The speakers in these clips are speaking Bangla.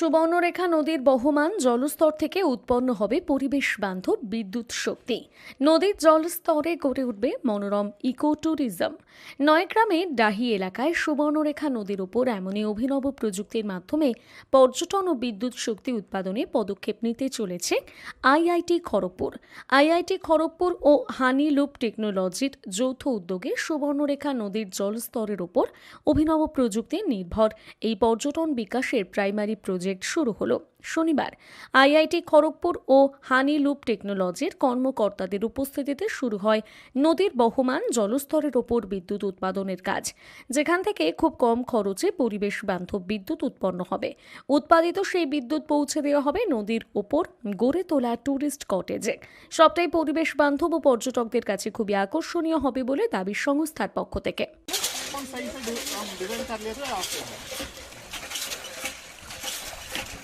সুবর্ণরেখা নদীর বহমান জলস্তর থেকে উৎপন্ন হবে পরিবেশ বান্ধব বিদ্যুৎ শক্তি। নদীর জলস্তরে গড়ে উঠবে মনোরম ইকো ট্যুরিজম নয়গ্রামে ডাহি এলাকায় সুবর্ণরেখা নদীর ওপর এমনই অভিনব প্রযুক্তির মাধ্যমে পর্যটন ও বিদ্যুৎ শক্তি উৎপাদনে পদক্ষেপ নিতে চলেছে আইআইটি খড়গপুর। আইআইটি খড়গপুর ও হানি লুপ টেকনোলজির যৌথ উদ্যোগে সুবর্ণরেখা নদীর জলস্তরের ওপর অভিনব প্রযুক্তি নির্ভর। এই পর্যটন বিকাশের প্রাইমারি প্রজেক্ট শুরু হলো শনিবার। আইআইটি খড়গপুর ও হানি লুপ টেকনোলজির কর্মকর্তাদের উপস্থিতিতে শুরু হয় নদীর বহমান জলস্তরের ওপর বিদ্যুৎ উৎপাদনের কাজ, যেখান থেকে খুব কম খরচে পরিবেশ বান্ধব বিদ্যুৎ উৎপন্ন হবে। উৎপাদিত সেই বিদ্যুৎ পৌঁছে দেওয়া হবে নদীর ওপর গড়ে তোলা ট্যুরিস্ট কটেজে। সবটাই পরিবেশ বান্ধব ও পর্যটকদের কাছে খুবই আকর্ষণীয় হবে বলে দাবি সংস্থার পক্ষ থেকে।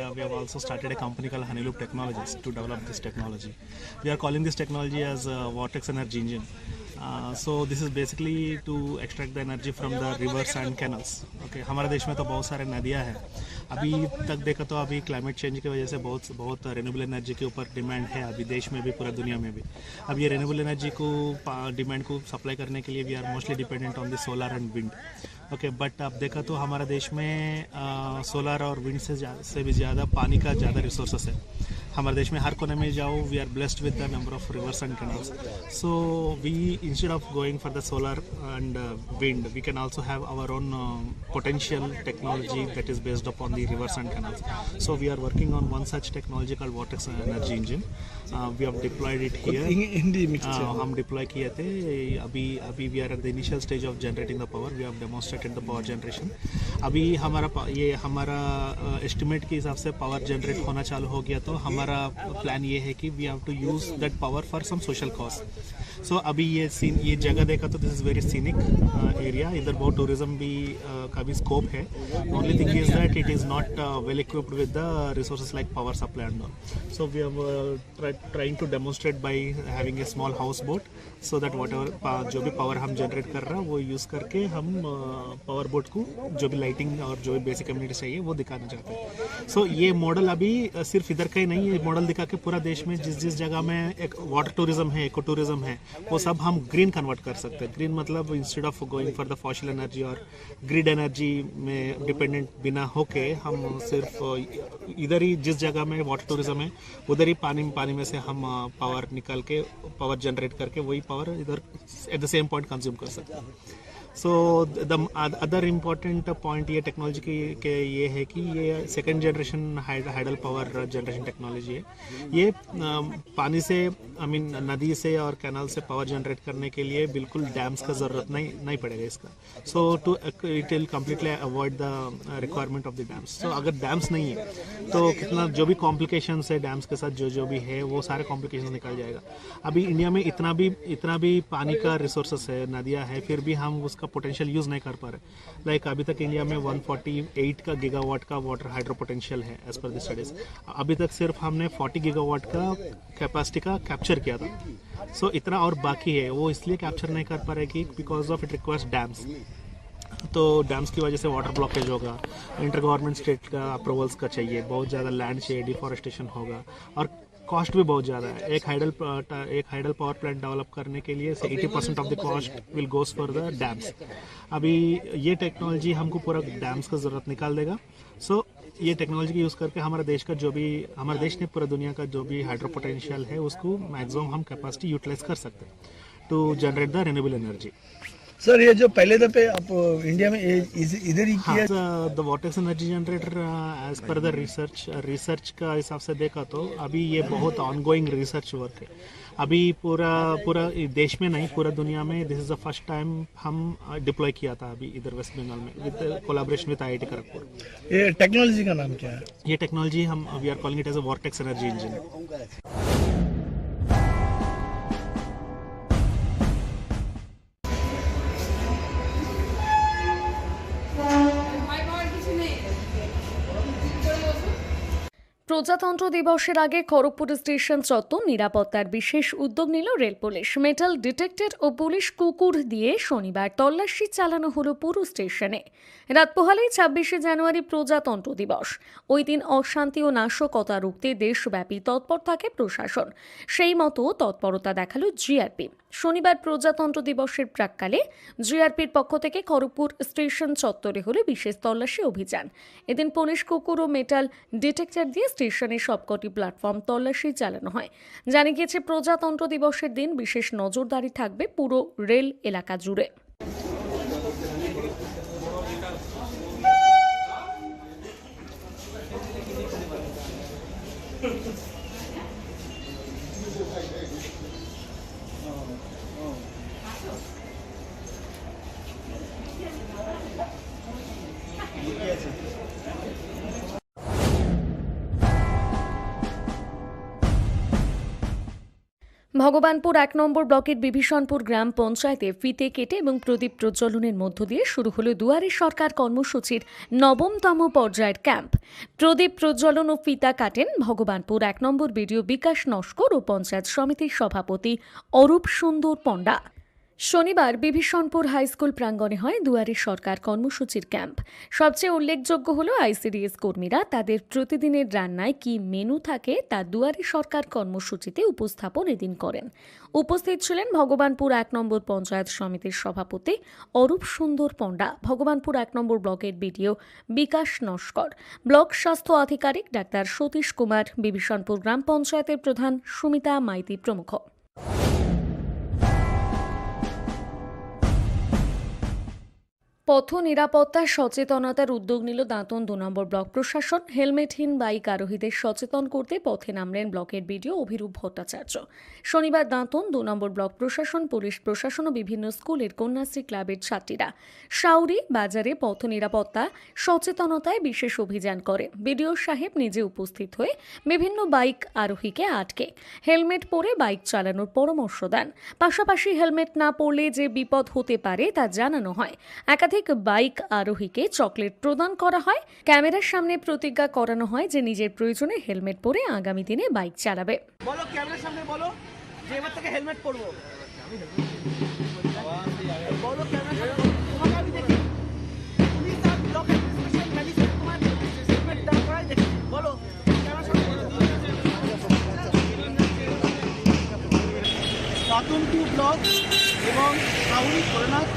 Uh, we have also started a company called Honeyloop Technologies to develop this technology. We are calling this technology as uh, Vortex Energy Engine. Uh, so this is basically to extract the energy from the rivers and canals. Okay, हमारे देश में तो बहुत सारे नदियाँ हैं। अभी तक देखा तो अभी क्लाइमेट चेंज की वजह से बहुत बहुत रेन्यूबल एनर्जी के ऊपर डिमांड है अभी देश में भी पूरा दुनिया में भी। अब ये रेन्यूबल एनर्जी को डिमांड को सप्लाई करने के लिए we are mostly dependent on the solar and wind okay but अब देखा तो हमारा देश में सोलर और विंड से से भी ज़्यादा पानी का ज़्यादा रिसोर्सेस है। हमारे देश में हर कोने में जाओ we are blessed with the number of rivers and canals so we instead of going for the solar and wind we can also have our own potential technology that is based upon the rivers and canals so we are working on one such technology called water energy engine we have deployed it here हम डिप्लॉय किए थे। अभी अभी we are at the initial stage of generating the power we have demonstrated the power generation अभी हमारा ये हमारा एस्टिमेट के हिसाब से पावर जनरेट होना चालू हो गया तो हमारा प्लान ये है कि we have to use that power for some social cause so so, अभी ये सीन ये जगह देखा तो this is very scenic area इधर बहुत टूरिज़्म भी uh, का भी स्कोप है. Only thing is that it is not well equipped with the resources like power supply and so we have trying to demonstrate by having a small house boat so that whatever जो भी पावर हम जनरेट कर रहे हैं वो यूज़ करके हम पावर uh, बोट को जो भी लाइटिंग और जो भी बेसिक कम्युनिटी चाहिए वो दिखाना चाहते हैं. सो ये मॉडल अभी uh, सिर्फ़ इधर का ही नहीं ये मॉडल दिखा के पूरा देश में जिस जिस जगह में एक वाटर टूरिज़्म है इको टूरिज़्म है वो सब हम ग्रीन कन्वर्ट कर सकते हैं। ग्रीन मतलब instead of going for the fossil energy और ग्रिड एनर्जी में डिपेंडेंट बिना होके हम सिर्फ़ इधर ही जिस जगह में वाटर टूरिज़्म है, उधर ही पानी पानी में से हम पावर निकाल के पावर जनरेट करके वही पावर इधर at the same point consume कर सकते हैं। So the other important point ये टेक्नोलॉजी की, के ये है कि ये second generation hydel power generation technology है। ये पानी से आई मीन नदी से और कैनाल से पावर जनरेट करने के लिए बिल्कुल डैम्स का ज़रूरत नहीं नहीं पड़ेगा इसका। So to it will completely avoid the requirement of the dams so अगर डैम्स नहीं है तो कितना जो भी कॉम्प्लिकेशन है डैम्स के साथ, जो जो भी है, वो सारे कॉम्प्लिकेशन निकल जाएगा। अभी इंडिया में इतना भी इतना भी पानी का रिसोर्सेस है, नदियाँ है, फिर भी हम उसका पोटेंशियल यूज़ नहीं कर पा रहे। लाइक अभी तक इंडिया में 148 का गीगावाट का वाटर हाइड्रो पोटेंशियल है एज पर द स्टडीज़ अभी तक सिर्फ़ हमने 40 गीगावाट का कैपेसिटी का कैप्चर किया था। सो so, इतना और बाकी है वो इसलिए कैप्चर नहीं कर पा रहे कि because of it requires dams तो डैम्स की वजह से वाटर ब्लॉकेज होगा इंटर गवर्नमेंट स्टेट का अप्रूवल्स का चाहिए बहुत ज़्यादा लैंड चाहिए डिफॉरेस्टेशन होगा और कॉस्ट भी बहुत ज़्यादा है। एक हाइडल एक हाइडल पावर प्लांट डेवलप करने के लिए eighty percent of the cost will goes for the dams अभी ये टेक्नोलॉजी हमको पूरा डैम्स का ज़रूरत निकाल देगा। सो so, ये टेक्नोलॉजी का यूज़ करके हमारे देश का जो भी हमारे देश ने पूरा दुनिया का जो भी हाइड्रो पोटेंशियल है उसको मैक्सिमम हम कैपेसिटी यूटिलाइज कर सकते हैं to generate the renewable energy sir ये जो पहले दफे आप इंडिया में इधर ही किया the vortex energy generator as per the research research का हिसाब से देखा तो अभी ये बहुत ऑनगोइंग रिसर्च वर्क है। अभी पूरा पूरा देश में नहीं पूरा दुनिया में this is the first time हम डिप्लॉय किया था अभी इधर वेस्ट बंगाल में with collaboration with I Kharagpur ये टेक्नोलॉजी का नाम क्या है? ये टेक्नोलॉजी हम we are calling it as a vortex energy engine প্রজাতন্ত্র দিবসের আগে খড়গপুর স্টেশন চত্বর নিরাপত্তার বিশেষ উদ্যোগ নিল রেল পুলিশ। মেটাল ডিটেক্টর ও পুলিশ কুকুর দিয়ে শনিবার তল্লাশি চালানো হলো পুরো স্টেশনে। রাত পোহালেই ছাব্বিশে জানুয়ারি প্রজাতন্ত্র দিবস। ওই দিন অশান্তি ও নাশকতা রুখতে দেশব্যাপী তৎপর থাকে প্রশাসন। সেই মতো তৎপরতা দেখাল জিআরপি। শনিবার প্রজাতন্ত্র দিবসের প্রাককালে জিআরপির পক্ষ থেকে খড়গপুর স্টেশন চত্বরে হলো বিশেষ তল্লাশি অভিযান। এদিন পুলিশ কুকুর ও মেটাল ডিটেক্টর দিয়ে স্টেশনের সবকটি প্ল্যাটফর্ম তল্লাশি চালানো হয়। জানা গিয়েছে, প্রজাতন্ত্র দিবসের দিন বিশেষ নজরদারি থাকবে পুরো রেল এলাকা জুড়ে। ভগবানপুর এক নম্বর ব্লকের বিভীষণপুর গ্রাম পঞ্চায়েতে ফিতে কেটে এবং প্রদীপ প্রজ্বলনের মধ্য দিয়ে শুরু হলো দুয়ারে সরকার কর্মসূচির নবমতম পর্যায়ের ক্যাম্প। প্রদীপ প্রজ্বলন ও ফিতা কাটেন ভগবানপুর এক নম্বর বিডিও বিকাশ নস্কর ও পঞ্চায়েত সমিতির সভাপতি অরূপ সুন্দর পণ্ডা। শনিবার বিভীষণপুর হাইস্কুল প্রাঙ্গণে হয় দুয়ারে সরকার কর্মসূচির ক্যাম্প। সবচেয়ে উল্লেখযোগ্য হল আইসিডিএস কর্মীরা তাদের প্রতিদিনের রান্নায় কি মেনু থাকে তা দুয়ারে সরকার কর্মসূচিতে উপস্থাপন এদিন করেন। উপস্থিত ছিলেন ভগবানপুর এক নম্বর পঞ্চায়েত সমিতির সভাপতি অরূপ সুন্দর পণ্ডা, ভগবানপুর এক নম্বর ব্লকের বিডিও বিকাশ নস্কর, ব্লক স্বাস্থ্য আধিকারিক ডাক্তার সতীশ কুমার, বিভীষণপুর গ্রাম পঞ্চায়েতের প্রধান সুমিতা মাইতি প্রমুখ। পথ নিরাপত্তা, সচেতনতার উদ্যোগ নিল দাঁতন দু নম্বর ব্লক প্রশাসন। হেলমেটহীন বাইক আরোহীদের সচেতন করতে পথে নামলেন ব্লকের বিডিও অভিরূপ ভট্টাচার্য। শনিবার দাঁতন দু নম্বর ব্লক প্রশাসন, পুলিশ প্রশাসন ও বিভিন্ন স্কুলের কন্যাশ্রী ক্লাবের ছাত্রীরা সাউরি বাজারে পথ নিরাপত্তা, সচেতনতায় বিশেষ অভিযান করে। বিডিও সাহেব নিজে উপস্থিত হয়ে বিভিন্ন বাইক আরোহীকে আটকে হেলমেট পরে বাইক চালানোর পরামর্শ দেন। পাশাপাশি হেলমেট না পরলে যে বিপদ হতে পারে তা জানানো হয়। একাধিক বাইক আরোহীকে চকলেট প্রদান করা হয়। ক্যামেরার সামনে প্রতিজ্ঞা করানো হয় যে নিজের প্রয়োজনে হেলমেট পরে আগামী দিনে বাইক চালাবে। বলো, ক্যামেরার সামনে বলো, যে এবার থেকে হেলমেট পরবো। দাতন টু ব্লক এবং সাউরি ভোলেনাথ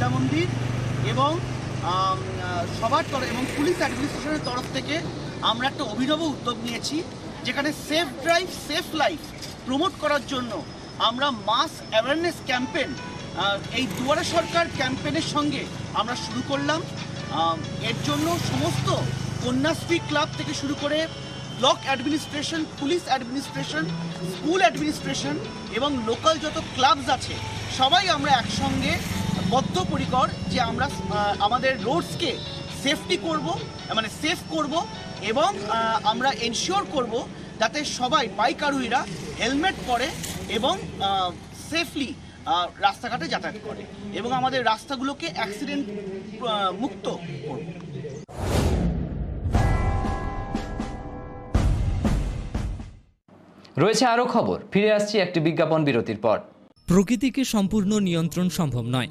বিদ্যা মন্দির এবং সবার তরফ এবং পুলিশ অ্যাডমিনিস্ট্রেশনের তরফ থেকে আমরা একটা অভিনব উদ্যোগ নিয়েছি, যেখানে safe drive safe life promote করার জন্য আমরা মাস অ্যাওয়ারনেস ক্যাম্পেন এই দুয়ারে সরকার ক্যাম্পেনের সঙ্গে আমরা শুরু করলাম। এর জন্য সমস্ত কন্যাশ্রী ক্লাব থেকে শুরু করে block administration police administration school administration এবং লোকাল যত ক্লাবস আছে, সবাই আমরা একসঙ্গে বদ্ধপরিকর যে আমরা আমাদের রোডসকে সেফটি করব মানে সেফ করব এবং আমরা এনশিওর করব যাতে সবাই বাইক আরোহীরা হেলমেট পরে এবং সেফলি রাস্তাঘাটে যাতায়াত করে এবং আমাদের রাস্তাগুলোকে অ্যাক্সিডেন্ট মুক্ত করব। রয়েছে আরও খবর। ফিরে আসছি একটি বিজ্ঞাপন বিরতির পর। প্রকৃতিকে সম্পূর্ণ নিয়ন্ত্রণ সম্ভব নয়।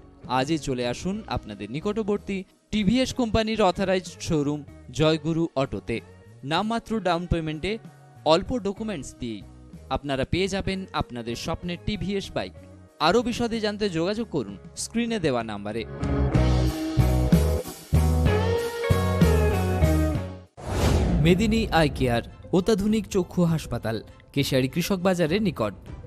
আজই চলে আসুন আপনাদের নিকটবর্তী টিভিএস কোম্পানির অথরাইজড শোরুম জয়গুরু অটোতে। নামমাত্র ডাউন পেমেন্টে অল্প ডকুমেন্টস দিয়েই আপনারা পেয়ে যাবেন আপনাদের স্বপ্নের টিভিএস বাইক। আরও বিশদে জানতে যোগাযোগ করুন স্ক্রিনে দেওয়া নাম্বারে। মেদিনী আই কেয়ার, অত্যাধুনিক চক্ষু হাসপাতাল কেশিয়ারি কৃষক বাজারের নিকট।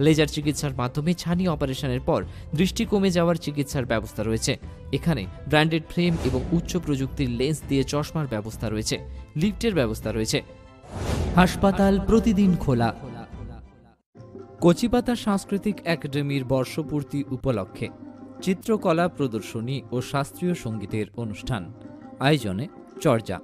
লেজার চিকিৎসার মাধ্যমে ছানি অপারেশনের পর দৃষ্টি কমে যাওয়ার চিকিৎসার ব্যবস্থা রয়েছে। এখানে ব্র্যান্ডেড ফ্রেম এবং উচ্চ প্রযুক্তির লেন্স দিয়ে চশমার ব্যবস্থা রয়েছে। লিফটের ব্যবস্থা রয়েছে। হাসপাতাল প্রতিদিন খোলা। কচিপাতা সাংস্কৃতিক একাডেমির বর্ষপূর্তি উপলক্ষে চিত্রকলা প্রদর্শনী ও শাস্ত্রীয় সঙ্গীতের অনুষ্ঠান। আয়োজনে চর্চা।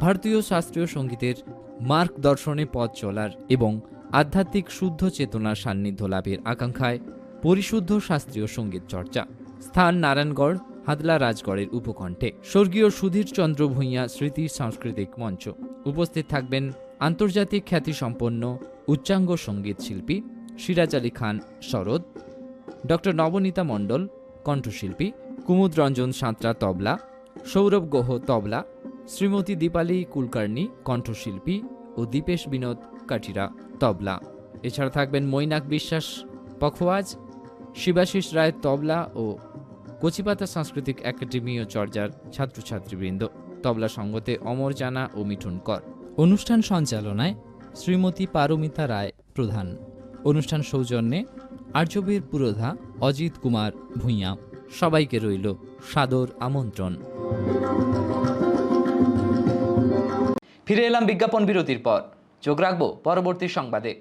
ভারতীয় শাস্ত্রীয় সঙ্গীতের মার্গ দর্শনে পথ চলার এবং আধ্যাত্মিক শুদ্ধ চেতনার সান্নিধ্য লাভের আকাঙ্ক্ষায় পরিশুদ্ধ শাস্ত্রীয় সংগীত চর্চা। স্থান নারায়ণগড় হাদলা রাজগড়ের উপকণ্ঠে। স্বর্গীয় সুধীর চন্দ্র ভূঁইয়া স্মৃতি সাংস্কৃতিক মঞ্চ। উপস্থিত থাকবেন আন্তর্জাতিক খ্যাতিসম্পন্ন উচ্চাঙ্গ সংগীত শিল্পী সিরাজ আলী খান শরদ ডক্টর নবনীতা মণ্ডল কণ্ঠশিল্পী, কুমুদ রঞ্জন সাঁতরা তবলা, সৌরভ গোহ তবলা, শ্রীমতী দীপালি কুলকার্নি কণ্ঠশিল্পী ও দীপেশ বিনোদ কাটিরা তবলা। এছাড়া থাকবেন মৈনাক বিশ্বাস, পখওয়াজ, শিবাশিস রায় তবলা ও কচিপাতা সাংস্কৃতিক একাডেমি ও চর্যার ছাত্রছাত্রীবৃন্দ। তবলা সঙ্গতে অমর জানা ও মিঠুন কর। অনুষ্ঠান সঞ্চালনায় শ্রীমতী পারমিতা রায় প্রধান। অনুষ্ঠান সৌজন্যে আর্যবীর পুরোধা, অজিত কুমার ভূঁইয়া। সবাইকে রইল সাদর আমন্ত্রণ। ফিরে এলাম বিজ্ঞাপন বিরতির পর। চোখ রাখব পরবর্তী সংবাদে।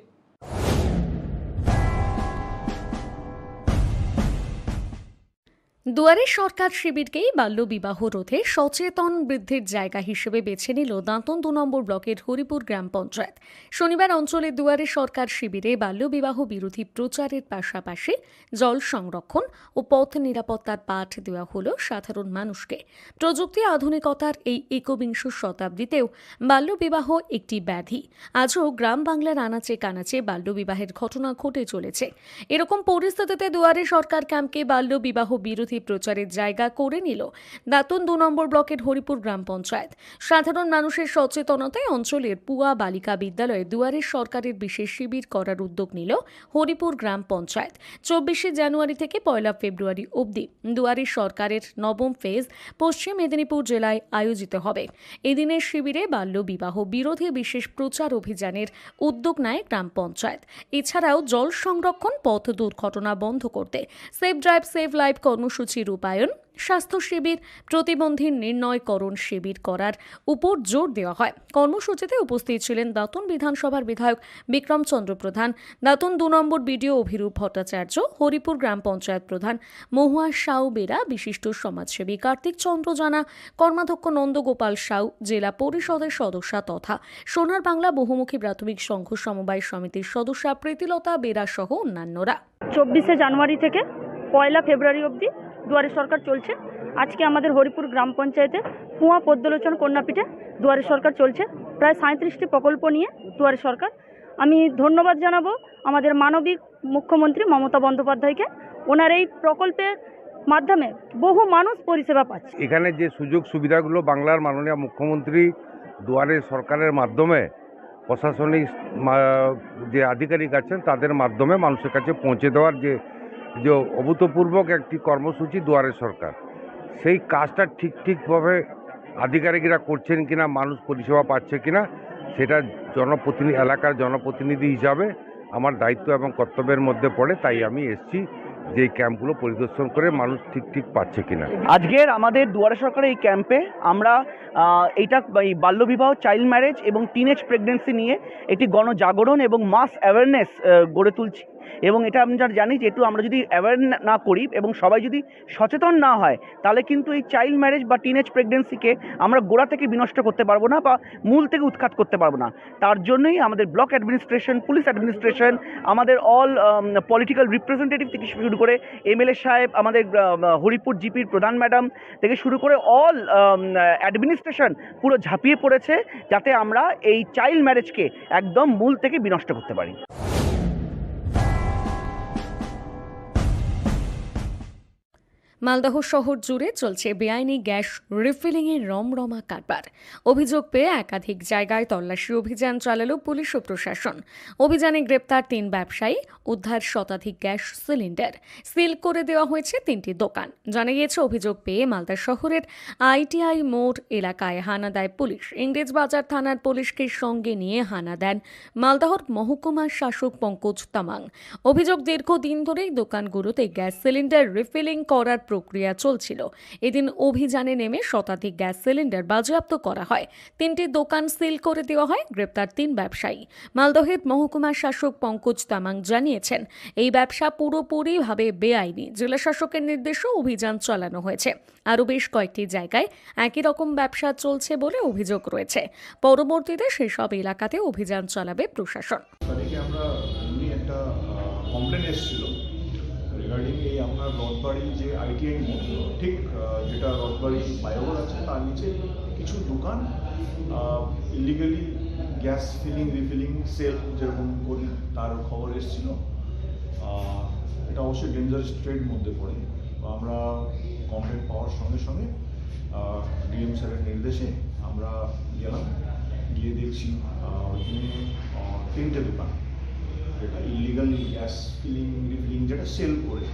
দুয়ারে সরকার শিবিরকেই বাল্যবিবাহ রোধে সচেতন বৃদ্ধির জায়গা হিসেবে বেছে নিল দাঁতন দু নম্বর ব্লকের হরিপুর গ্রাম পঞ্চায়েত। শনিবার অঞ্চলের দুয়ারে সরকার শিবিরে বাল্যবিবাহ বিরোধী প্রচারের পাশাপাশি জল সংরক্ষণ ও পথ নিরাপত্তার পাঠ দেওয়া হল সাধারণ মানুষকে। প্রযুক্তি আধুনিকতার এই একবিংশ শতাব্দীতেও বাল্যবিবাহ একটি ব্যাধি। আজও গ্রাম বাংলার আনাচে কানাচে বাল্যবিবাহের ঘটনা ঘটে চলেছে। এরকম পরিস্থিতিতে দুয়ারে সরকার ক্যাম্পকে বাল্যবিবাহ বিরোধী প্রচারের জায়গা করে নিল দাতুন দু নম্বর ব্লকের হরিপুর গ্রাম পঞ্চায়েত। সাধারণ মানুষের সচেতনতায় অঞ্চলের পুয়া বালিকা বিদ্যালয়ে দুয়ারের সরকারের বিশেষ শিবির করার উদ্যোগ নিল হরিপুর গ্রাম পঞ্চায়েত। চব্বিশে জানুয়ারি থেকে পয়লা ফেব্রুয়ারি অবধি দুয়ারের সরকারের নবম ফেজ পশ্চিম মেদিনীপুর জেলায় আয়োজিত হবে। এদিনের শিবিরে বাল্যবিবাহ বিরোধী বিশেষ প্রচার অভিযানের উদ্যোগ নেয় গ্রাম পঞ্চায়েত। এছাড়াও জল সংরক্ষণ পথ দুর্ঘটনা বন্ধ করতে, সেফ ড্রাইভ সেভ লাইফ কর্মসূচি রূপায়ণ, স্বাস্থ্য শিবির প্রতিবন্ধী নির্ণয়করণ শিবির করার উপর জোর দেওয়া হয়। কর্মসূচিতে উপস্থিত ছিলেন দাতুন বিধানসভার বিধায়ক বিক্রম চন্দ্র প্রধান, দাতুন দু নম্বর বিডিও অভিরূপ ভট্টাচার্য, হরিপুর গ্রাম পঞ্চায়েত প্রধান মহুয়া সাউ বেরা, বিশিষ্ট সমাজসেবী কার্তিক চন্দ্র জানা, কর্মাধ্যক্ষ নন্দগোপাল সাউ, জেলা পরিষদের সদস্যা তথা সোনার বাংলা বহুমুখী প্রাথমিক সংঘ সমবায় সমিতির সদস্যা প্রীতিলতা বেরা সহ অন্যান্যরা। চব্বিশে জানুয়ারি থেকে পয়লা ফেব্রুয়ারি অবধি দুয়ারে সরকার চলছে। আজকে আমাদের হরিপুর গ্রাম পঞ্চায়েতে কুয়া পদ্মলোচন কন্যাপীঠে দুয়ারে সরকার চলছে। প্রায় সাঁত্রিশটি প্রকল্প নিয়ে দুয়ারে সরকার। আমি ধন্যবাদ জানাব আমাদের মানবিক মুখ্যমন্ত্রী মমতা বন্দ্যোপাধ্যায়কে। ওনার এই প্রকল্পের মাধ্যমে বহু মানুষ পরিষেবা পাচ্ছে। এখানে যে সুযোগ সুবিধাগুলো বাংলার মাননীয় মুখ্যমন্ত্রী দুয়ারে সরকারের মাধ্যমে প্রশাসনিক যে আধিকারিক আছেন, তাদের মাধ্যমে মানুষের কাছে পৌঁছে দেওয়ার যে যে অভূতপূর্বক একটি কর্মসূচি দুয়ারে সরকার। সেই কাজটা ঠিক ঠিকভাবে আধিকারিকরা করছেন কিনা, মানুষ পরিষেবা পাচ্ছে কিনা, সেটা জনপ্রতিনিধি, এলাকার জনপ্রতিনিধি হিসাবে আমার দায়িত্ব এবং কর্তব্যের মধ্যে পড়ে, তাই আমি এসছি যে ক্যাম্পগুলো পরিদর্শন করে মানুষ ঠিক ঠিক পাচ্ছে কিনা। আজকের আমাদের দুয়ারে সরকারের এই ক্যাম্পে আমরা এইটা এই বাল্যবিবাহ, চাইল্ড ম্যারেজ এবং টিনেজ প্রেগনেন্সি নিয়ে একটি গণজাগরণ এবং মাস অ্যাওয়ারনেস গড়ে তুলছি। এবং এটা আমি আমরা জানি যে একটু আমরা যদি অ্যাওয়ার না করি এবং সবাই যদি সচেতন না হয়, তাহলে কিন্তু এই চাইল্ড ম্যারেজ বা টিনেজ প্রেগনেন্সিকে আমরা গোড়া থেকে বিনষ্ট করতে পারব না বা মূল থেকে উৎখাত করতে পারব না। তার জন্যই আমাদের ব্লক অ্যাডমিনিস্ট্রেশন পুলিশ অ্যাডমিনিস্ট্রেশন আমাদের অল পলিটিক্যাল রিপ্রেজেন্টেটিভ থেকে শুরু করে এমএলএ সাহেব, আমাদের হরিপুর জিপির প্রধান ম্যাডাম থেকে শুরু করে অল অ্যাডমিনিস্ট্রেশন পুরো ঝাঁপিয়ে পড়েছে যাতে আমরা এই চাইল্ড ম্যারেজকে একদম মূল থেকে বিনষ্ট করতে পারি। মালদহ শহর জুড়ে চলছে বেআইনি গ্যাস রিফিলিংয়ের রমরমা কারবার। অভিযোগ পেয়ে একাধিক জায়গায় তল্লাশি অভিযান চালালো পুলিশ ও প্রশাসন। অভিযানে গ্রেপ্তার তিন ব্যবসায়ী, উদ্ধার শতাধিক গ্যাস সিলিন্ডার। সিল করে দেওয়া হয়েছে তিনটি দোকান। জানা গিয়েছে, অভিযোগ পেয়ে মালদা শহরের আইটিআই মোড় এলাকায় হানা দেয় পুলিশ। ইংরেজ বাজার থানার পুলিশকে সঙ্গে নিয়ে হানা দেন মালদহর মহকুমার শাসক পঙ্কজ তামাং। অভিযোগ, দীর্ঘদিন ধরেই দোকানগুলোতে গ্যাস সিলিন্ডার রিফিলিং করার প্রক্রিয়া চলছিল। এদিন অভিযানে নেমে শতাধিক গ্যাস সিলিন্ডার বাজেয়াপ্ত করা হয়। তিনটি দোকান সিল করে দেওয়া হয়, গ্রেপ্তার তিন ব্যবসায়ী। মালদহের মহকুমা শাসক পঙ্কজ তামাং জানিয়েছেন, এই ব্যবসা পুরোপুরিভাবে বেআইনি। জেলা শাসকের নির্দেশে অভিযান চালানো হয়েছে। আরও বেশ কয়েকটি জায়গায় একই রকম ব্যবসা চলছে বলে অভিযোগ রয়েছে। পরবর্তীতে সেসব এলাকাতে অভিযান চালাবে প্রশাসন। একটা কমপ্লেন এসেছিল। রিগার্ডিং এই আপনার রথবাড়ি যে আইটিআই ঠিক যেটা রথবাড়ি ফ্লাইওভার আছে, তার নিচে কিছু দোকান illegally gas filling refilling sell যেরকম করি, তার খবর এসেছিল। এটা অবশ্যই ডেঞ্জারাস ট্রেড মধ্যে পড়ে। আমরা কমপ্লেন পাওয়ার সঙ্গে সঙ্গে ডিএম স্যারের নির্দেশে আমরা গেলাম। গিয়ে দেখছি ওইখানে তিনটে দোকান। যেটা ইলিগাল গ্যাস ফিলিং রিফিলিং যেটা সেল করে।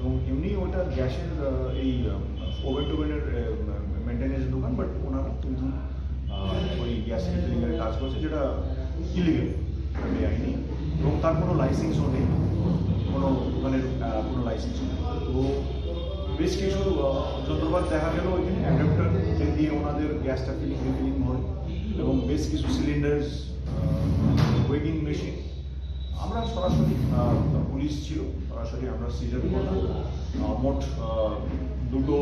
এবং এমনি ওটা গ্যাসের এই ওভেন টোভেনের মেনটেন্যান্স দোকান বাট ওনারা কিন্তু ওই গ্যাস রিফিলিংয়ের কাজ করছে যেটা ইলিগাল বেআইনি এবং তার কোনো লাইসেন্সও নেই। কোনো দোকানের কোনো লাইসেন্সও নেই। তো বেশ কিছু যন্ত্রপাতি দেখা গেল ওইখানে অ্যাডাপ্টার যে দিয়ে ওনাদের গ্যাসটা ফিলিং রিফিলিং হয়। এবং বেশ কিছু সিলিন্ডার্স ওয়েটিং মেশিন সরাসরি পুলিশ ছিল, সরাসরি আমরা সিজার করলাম। মোট দুটো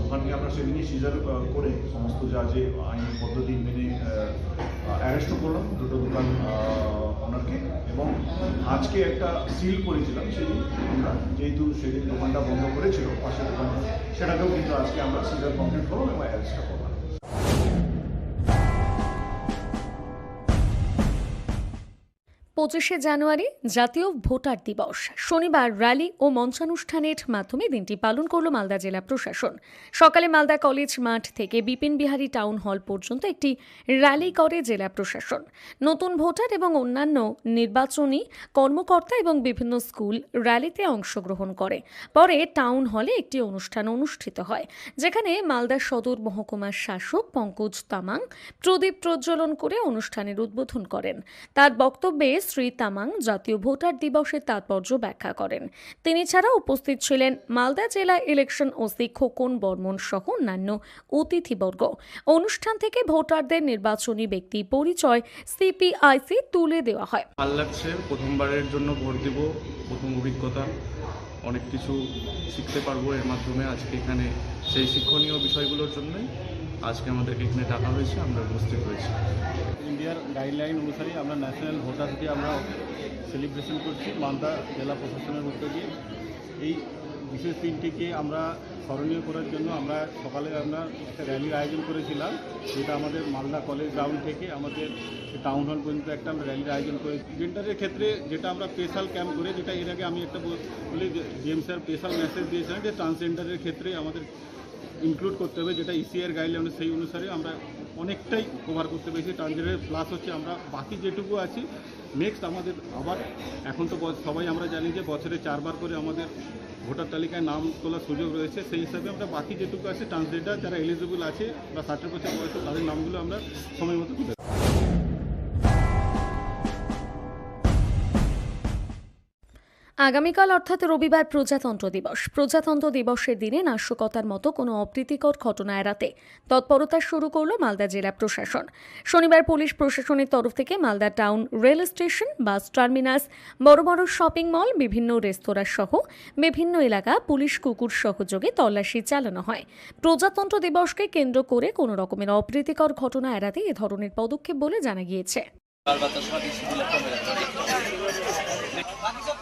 দোকানকে আমরা সেদিনই সিজার করে সমস্ত যা যে আইনি পদ্ধতি মেনে অ্যারেস্টও করলাম, দুটো দোকান ওনারকে এবং আজকে একটা সিল করেছিলাম সেদিন, আমরা যেহেতু সেদিন দোকানটা বন্ধ করেছিল, পাশের দোকানটা, সেটাকেও কিন্তু আজকে আমরা সিজার কমপ্লিট করলাম এবং অ্যারেস্টটা করলাম। পঁচিশে জানুয়ারি জাতীয় ভোটার দিবস। শনিবার র্যালি ও মঞ্চানুষ্ঠানের মাধ্যমে দিনটি পালন করল মালদা জেলা প্রশাসন। সকালে মালদা কলেজ মাঠ থেকে বিপিন বিহারী টাউন হল পর্যন্ত একটি র্যালি করে জেলা প্রশাসন। নতুন ভোটার এবং অন্যান্য নির্বাচনী কর্মকর্তা এবং বিভিন্ন স্কুল র্যালিতে অংশগ্রহণ করে। পরে টাউন হলে একটি অনুষ্ঠান অনুষ্ঠিত হয়, যেখানে মালদা সদর মহকুমার শাসক পঙ্কজ তামাং প্রদীপ প্রজ্বলন করে অনুষ্ঠানের উদ্বোধন করেন। তার বক্তব্যে শ্রী তামাং জাতীয় ভোটার দিবসের তাৎপর্য ব্যাখ্যা করেন। তিনি ছাড়া উপস্থিত ছিলেন মালদা জেলা ইলেকশন ওসি খোকন বর্মন সহ অন্যান্য অতিথিবর্গ। অনুষ্ঠান থেকে ভোটারদের নির্বাচনী ব্যক্তি পরিচয় সিপিআইসি তুলে দেওয়া হয়। ভালো লাগছে, প্রথমবারের জন্য ভোট দেব, প্রথম অভিজ্ঞতা। অনেক কিছু শিখতে পারব এর মাধ্যমে আজকে এখানে সেই শিক্ষণীয় বিষয়গুলোর জন্যই আজকে আমাদেরকে এখানে ডাকা হয়েছে, আমরা উপস্থিত হয়েছি। ইন্ডিয়ার গাইডলাইন অনুসারে আমরা ন্যাশনাল ভোটার ডে আমরা সেলিব্রেশন করছি মালদা জেলা প্রশাসনের উদ্যোগে। এই বিশেষ দিনটিকে আমরা স্মরণীয় করার জন্য আমরা সকালে আমরা একটা র্যালির আয়োজন করেছিলাম, যেটা আমাদের মালদা কলেজ গ্রাউন্ড থেকে আমাদের টাউন হল পর্যন্ত একটা আমরা র্যালির আয়োজন করেছি। জেন্ডারের ক্ষেত্রে যেটা আমরা স্পেশাল ক্যাম্প করে, যেটা এর আগে আমি একটা বল- জিএম স্যার স্পেশাল মেসেজ দিয়েছিলাম যে ট্রান্সজেন্ডারের ক্ষেত্রে আমাদের ইনক্লুড করতে হবে, যেটা ইসিআর গাইডলাইন সেই অনুসারে আমরা অনেকটাই কভার করতে পেরেছি ট্রান্সজেন্ডারের প্লাস হচ্ছে আমরা বাকি যেটুকু আছি নেক্সট আমাদের আবার, এখন তো সবাই আমরা জানি যে বছরে চারবার করে আমাদের ভোটার তালিকায় নাম তোলার সুযোগ রয়েছে। সেই হিসাবে আমরা বাকি যেটুকু আছে ট্রান্সলেটার যারা এলিজিবল আছে বা ষাটের বছর বয়সে তাদের নামগুলো আমরা সময় মতো তুলে আগামীকাল অর্থাৎ রবিবার প্রজাতন্ত্র দিবস। প্রজাতন্ত্র দিবসের দিনে নাশকতার মতো কোনো অপ্রীতিকর ঘটনা এড়াতে তৎপরতা শুরু করল মালদা জেলা প্রশাসন। শনিবার পুলিশ প্রশাসনের তরফ থেকে Malda town rail station, bus terminus, বড় বড় শপিং মল, বিভিন্ন রেস্তোরাঁ সহ বিভিন্ন এলাকা পুলিশ কুকুর সহযোগে তল্লাশি চালানো হয়। প্রজাতন্ত্র দিবসকে কেন্দ্র করে কোনো রকমের অপ্রীতিকর ঘটনা এড়াতে এ ধরনের পদক্ষেপ বলে জানা গিয়েছে।